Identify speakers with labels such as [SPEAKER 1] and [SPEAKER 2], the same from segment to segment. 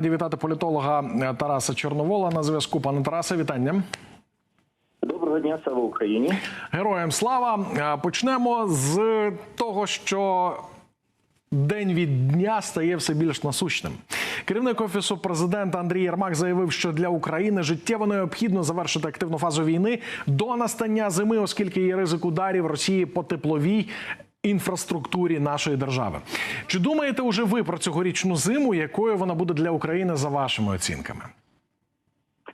[SPEAKER 1] Вітати політолога е, Тараса Чорновола на зв'язку. Пане Тарасе, вітання.
[SPEAKER 2] Доброго дня, слава Україні.
[SPEAKER 1] Героям слава. Е, Почнемо з того, що день від дня стає все більш насущним. Керівник офісу президента Андрій Єрмак заявив, що для України життєво необхідно завершити активну фазу війни до настання зими, оскільки є ризик ударів Росії по тепловій. Інфраструктурі нашої держави чи думаєте уже ви про цьогорічну зиму, якою вона буде для України за вашими оцінками?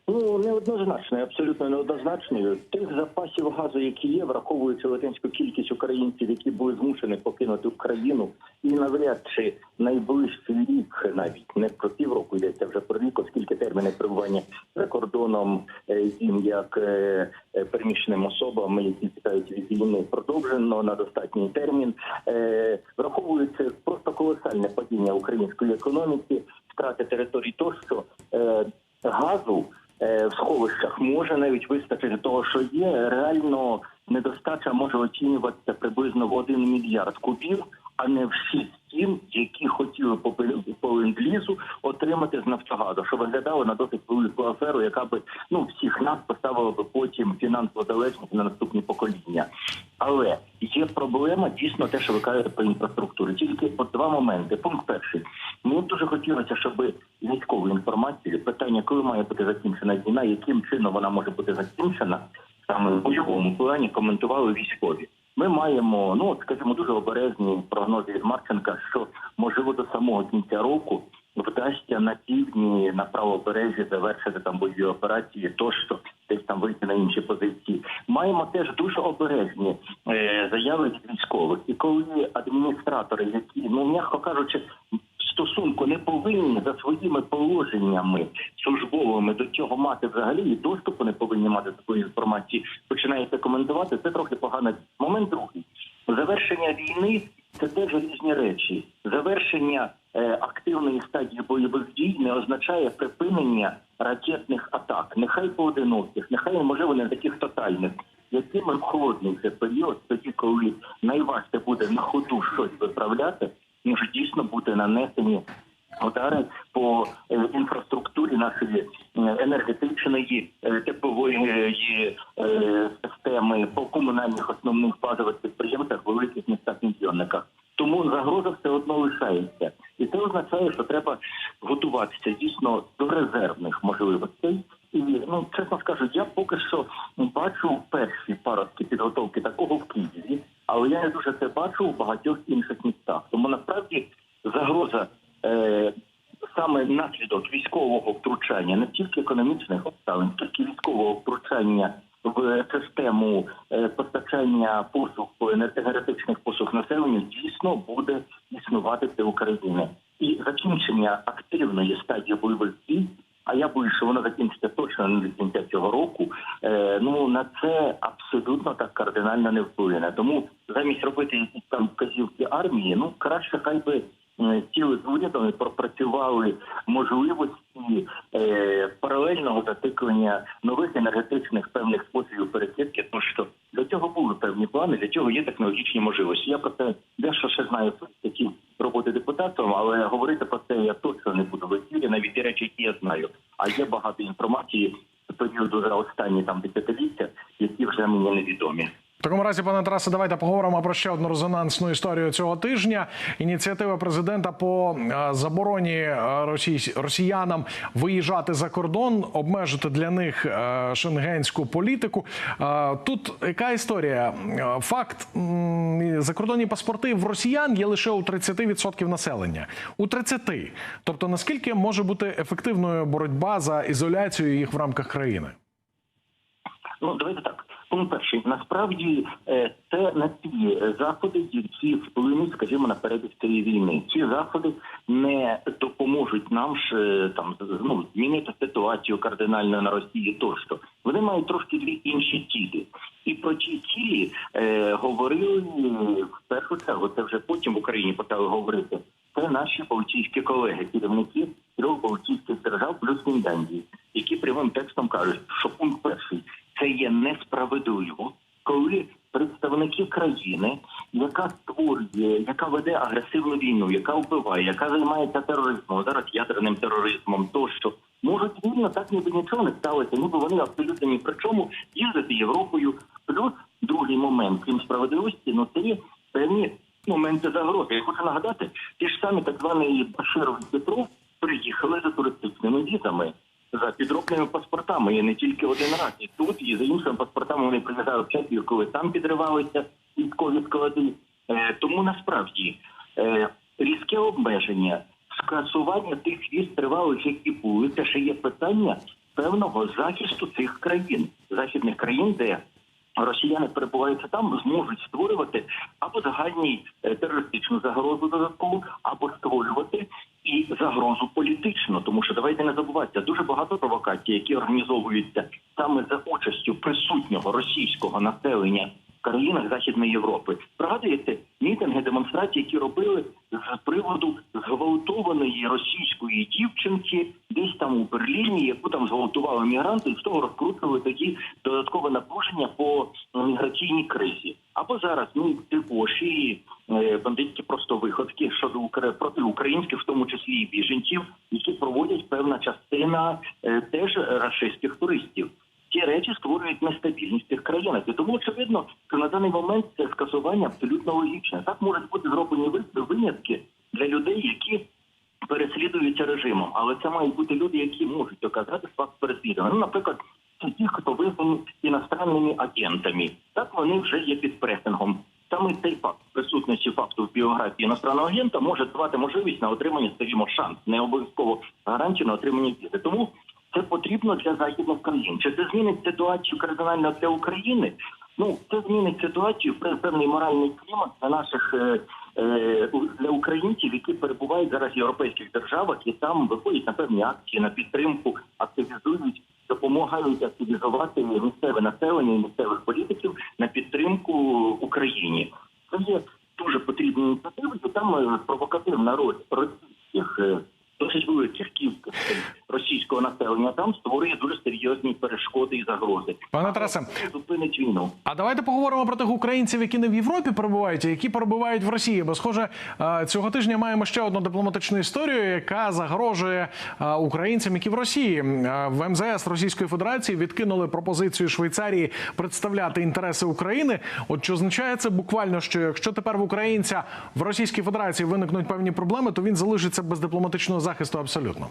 [SPEAKER 2] Ну неоднозначно, абсолютно неоднозначною. Тих запасів газу, які є, враховуючи велетенську кількість українців, які були змушені покинути Україну, і навряд чи найближчий рік, навіть не про півроку йдеться вже про рік, оскільки терміни перебування за кордоном е, їм як е, е, переміщеним особам, які тікають від війни, продовжено на достатній термін, враховуючи просто колосальне падіння української економіки, втрати територій тощо газу в сховищах може навіть вистачити того, що є. Реально недостача може оцінюватися приблизно в 1 мільярд кубів, а не в 6-7, які хотіли по ленд-лізу отримати з Нафтогазу, що виглядало на досить велику аферу, яка би ну всіх нас поставила би потім фінансово залежність на наступні покоління. Але є проблема дійсно те, що ви кажете про інфраструктуру. Тільки от два моменти. Пункт перший. Мені дуже хотілося, щоб військову інформацію, питання, коли має бути закінчена війна, яким чином вона може бути закінчена, саме в бойовому плані коментували військові. Ми маємо, ну скажімо, дуже обережні прогнози від Марченка, що можливо до самого кінця року вдасться на півдні на правобережжі завершити там бойові операції, тощо десь там вийти на інші позиції. Маємо теж дуже обережні е, заяви від військових. І коли адміністратори, які ну м'яко кажучи, стосунку не повинні за своїми положеннями службовими до цього мати взагалі і доступу не повинні мати такої інформації. Починаєте коментувати. Це трохи поганий момент. Другий завершення війни це теж різні речі. Завершення е, активної стадії бойових дій не означає припинення ракетних атак. Нехай поодиноких, нехай можливо не таких тотальних. Якими холодний це період, тоді коли найважче буде на ходу щось виправляти, може дійсно бути нанесені удари по е, інфраструктурі нашої е, енергетичної е, теплової системи, по комунальних основних базових підприємствах, великих містах мільйонниках. Тому загроза все одно лишається, і це означає, що треба готуватися дійсно до резервних можливостей. І ну чесно скажу, я поки що бачу перші паростки підготовки такого в Києві, але я не дуже це бачу в багатьох саме наслідок військового втручання, не тільки економічних обставин, тільки військового втручання в систему е, постачання послуг по енергетичних послуг населенню дійсно буде існувати в Україні. І закінчення активної стадії бойових дій. А я боюсь, що воно закінчиться точно не до кінця цього року. Е, ну на це абсолютно так кардинально не вплине. Тому замість робити якісь там вказівки армії, ну краще хай би е, сіли з урядом і пропрацювали можливості е, паралельного затиклення нових енергетичних певних способів перекидки. Тому що для цього були певні плани, для цього є технологічні можливості. Я про це дещо ще знаю такі роботи депутатом, але говорити про це я точно не буду в ефірі, навіть ті речі, які я знаю. А є багато інформації періоду за останні там десятиліття, які вже мені невідомі.
[SPEAKER 1] Такому разі, пане Тарасе, давайте поговоримо про ще одну резонансну історію цього тижня. Ініціатива президента по е, забороні е, росіянам виїжджати за кордон, обмежити для них е, шенгенську політику. Тут яка історія? Факт закордонні паспорти в росіян є лише у 30% населення. У 30%. Тобто, наскільки може бути ефективною боротьба за ізоляцію їх в рамках країни?
[SPEAKER 2] Ну давайте так. Пункт перший. Насправді е, це не ті заходи, які вплинуть, скажімо, на перебіг цієї війни. Ці заходи не допоможуть нам ж е, там ну, змінити ситуацію кардинально на Росії. Тощо вони мають трошки дві інші цілі. І про ті цілі е, говорили в першу чергу. Це вже потім в Україні почали говорити. Це наші балтійські колеги, керівники трьох балтійських держав плюс Фінляндії, які прямим текстом кажуть, що пункт перший це є несправедливо, коли представники країни, яка створює, яка веде агресивну війну, яка вбиває, яка займається тероризмом, зараз ядерним тероризмом, тощо можуть вільно так ніби нічого не сталося, ніби вони абсолютно ні при чому їздити Європою. Плюс другий момент, крім справедливості, ну це є певні моменти загрози. Я хочу нагадати, ті ж самі так звані Баширов і Петров приїхали за туристичними візами. За підробними паспортами і не тільки один раз. І тут, і за іншими паспортами вони прилягали в часів, коли там підривалися військові склади. Е, тому насправді е, різке обмеження, скасування тих віз тривалих, які були, це ще є питання певного захисту цих країн, західних країн, де росіяни перебуваються там, зможуть створювати або загальні е, терористичну загрозу додаткову, або створювати і загрозу політичну. Тому що давайте не забувати дуже багато провокацій, які організовуються саме за участю присутнього російського населення країнах Західної Європи. Пригадуєте мітинги, демонстрації, які робили з приводу зґвалтованої російської дівчинки, десь там у Берліні, яку там зґвалтували мігранти, і з того розкручували тоді додаткове напруження по е, міграційній кризі. Або зараз ну дебоші, е, бандитські просто виходки щодо проти українських, в тому числі і біженців, які проводять певна частина е, теж рашистських туристів. Нестабільність цих країнах. І тому очевидно, що на даний момент це скасування абсолютно логічне. Так можуть бути зроблені винятки для людей, які переслідуються режимом, але це мають бути люди, які можуть доказати факт переслідування. Ну, наприклад, ті, хто визнані іностранними агентами, так вони вже є під пресингом. Саме цей факт присутності факту в біографії іностранного агента може давати можливість на отримання, скажімо, шанс, не обов'язково гарантію на отримання візи. Тому це потрібно для західних країн. Чи це змінить ситуацію кардинально для України? Ну це змінить ситуацію певний моральний клімат для наших е, е, для українців, які перебувають зараз в європейських державах, і там виходять на певні акції на підтримку, активізують, допомагають активізувати місцеве населення і місцевих політиків на підтримку Україні. Це є дуже потрібні ініціативи, там е, провокативна роль російських досить великих кількостей російського населення там створює дуже серйозні перешкоди і загрози.
[SPEAKER 1] Пане Тарасе,
[SPEAKER 2] зупинить війну.
[SPEAKER 1] А давайте поговоримо про тих українців, які не в Європі перебувають, а які перебувають в Росії. Бо, схоже, цього тижня маємо ще одну дипломатичну історію, яка загрожує українцям, які в Росії в МЗС Російської Федерації відкинули пропозицію Швейцарії представляти інтереси України. От що означає це буквально, що якщо тепер в українця в Російській Федерації виникнуть певні проблеми, то він залишиться без дипломатичного захисту абсолютно.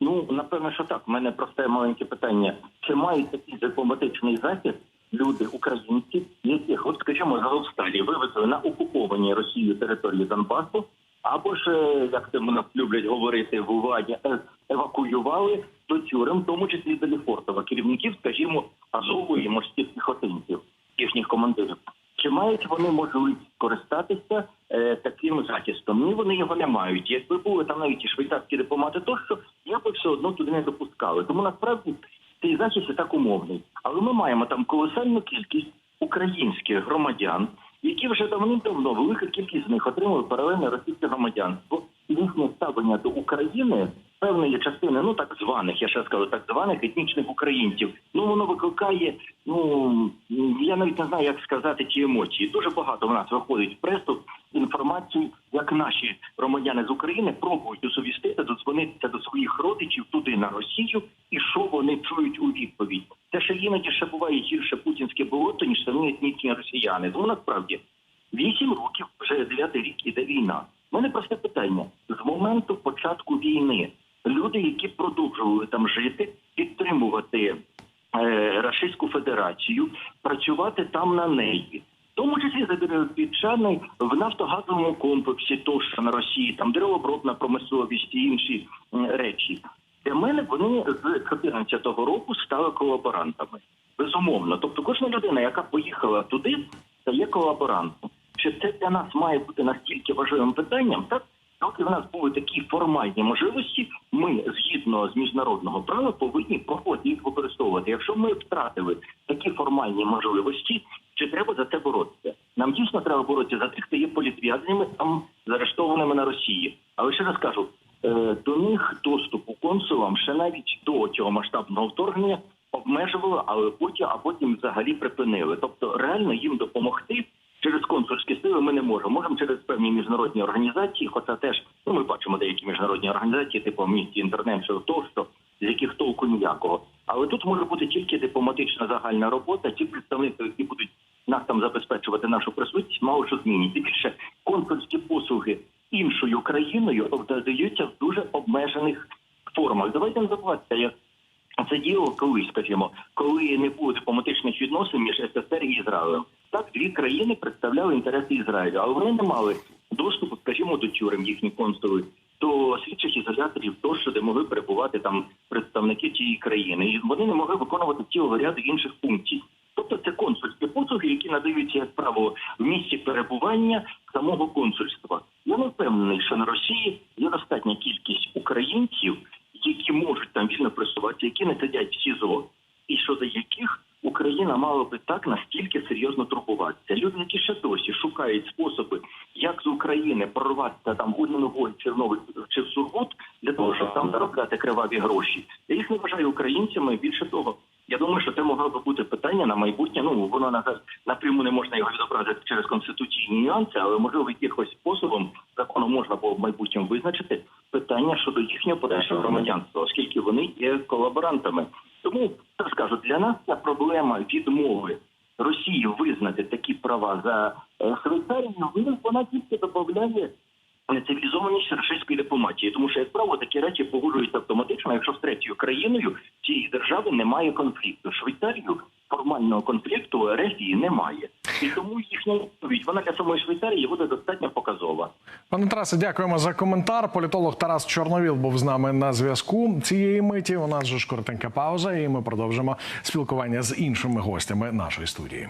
[SPEAKER 2] Ну напевно, що так. У мене просте маленьке питання: чи мають такий дипломатичний захист люди, українці, яких, от скажімо, Азовсталі вивезли на окуповані Росією території Донбасу, або ж е, як це мене люблять говорити в Уваді, е, евакуювали до тюрем, в тому числі до Лефортова, керівників, скажімо, Азову і морських піхотинців, їхніх командирів. Чи мають вони можливість користатися е, таким захистом? Ні, вони його не мають. Якби були там навіть і швейцарські дипломати, тощо я би все одно туди не допускали. Тому насправді цей захист і так умовний. Але ми маємо там колосальну кількість українських громадян, які вже давним-давно велика кількість з них отримали паралельне російське громадянство. Їхнє ставлення до України певної частини, ну так званих, я ще скажу, так званих етнічних українців. Ну воно викликає. Ну я навіть не знаю, як сказати ті емоції. Дуже багато в нас виходить в пресу інформації, як наші громадяни з України пробують усовістити, додзвонитися до своїх родичів туди на Росію, і що вони чують у відповідь. Це ще іноді ще буває гірше путінське болото, ніж самі етнічні росіяни. Тому насправді вісім років вже дев'ятий рік іде війна. У мене просте питання з моменту початку війни. Люди, які продовжували там жити, підтримувати е, Рашистську Федерацію, працювати там на неї. В тому числі заробітчани в нафтогазовому комплексі, тощо на Росії, там деревообробна промисловість і інші речі. Для мене вони з 2014 року стали колаборантами. Безумовно. Тобто кожна людина, яка поїхала туди, стає колаборантом. Чи це для нас має бути настільки важливим питанням? Так, доки в нас були такі формальні можливості, ми згідно з міжнародного права повинні проходити їх використовувати. Якщо ми втратили такі формальні можливості, чи треба за це боротися? Нам дійсно треба боротися за тих, хто є політв'язнями там заарештованими на Росії. Але ще раз кажу, е, до них доступу консулам ще навіть до цього масштабного вторгнення обмежували, але потім а потім взагалі припинили. Тобто реально їм допомогти через консульські сили ми не можемо. Можемо через певні міжнародні організації, хоча теж ну ми бачимо деякі міжнародні організації, типу Amnesty International, тощо, з яких толку ніякого. Але тут може бути тільки дипломатична загальна робота. Ті представники, які будуть нас там забезпечувати нашу присутність, мало що змінить. Тим більше консульські послуги іншою країною надаються в дуже обмежених формах. Давайте не забуватися, як це діло колись, скажімо, коли не було дипломатичних відносин між СССР і Ізраїлем. Так, дві країни представляли інтереси Ізраїлю, але вони не мали доступу, скажімо, до тюрем їхні консули, до слідчих ізоляторів, тощо, де могли перебувати там представники тієї країни, і вони не могли виконувати цілого ряду інших функцій. Тобто це консульські послуги, які надаються, як правило, в місці перебування самого консульства. Я не впевнений, що на Росії є достатня кількість українців, які можуть там вільно просуватися, які не сидять в СІЗО, і щодо яких Мала би так настільки серйозно турбуватися. Люди, які ще досі шукають способи, як з України прорватися там чи в чи в Сургут для того, щоб там заробляти криваві гроші. Я їх не вважаю українцями. Більше того, я думаю, що це могло би бути питання на майбутнє. Ну воно на напряму не можна його відобразити через конституційні нюанси, але можливо якихось способом законом можна було в майбутньому визначити питання щодо їхнього подальшого громадянства, оскільки вони є колаборантами. Тому скажу, для нас ця проблема відмови Росії визнати такі права за е, Швейцарією, вона- вона тільки додає цивілізованість російської дипломатії, тому що як правило такі речі погоджуються автоматично, якщо з третьою країною цієї держави немає конфлікту. Швейцарію формального конфлікту Ерефії немає, і тому їхня відповідь вона для самої Швейцарії буде достатньо показова.
[SPEAKER 1] Пане Тарасе, дякуємо за коментар. Політолог Тарас Чорновіл був з нами на зв'язку цієї миті. У нас же ж коротенька пауза, і ми продовжимо спілкування з іншими гостями нашої студії.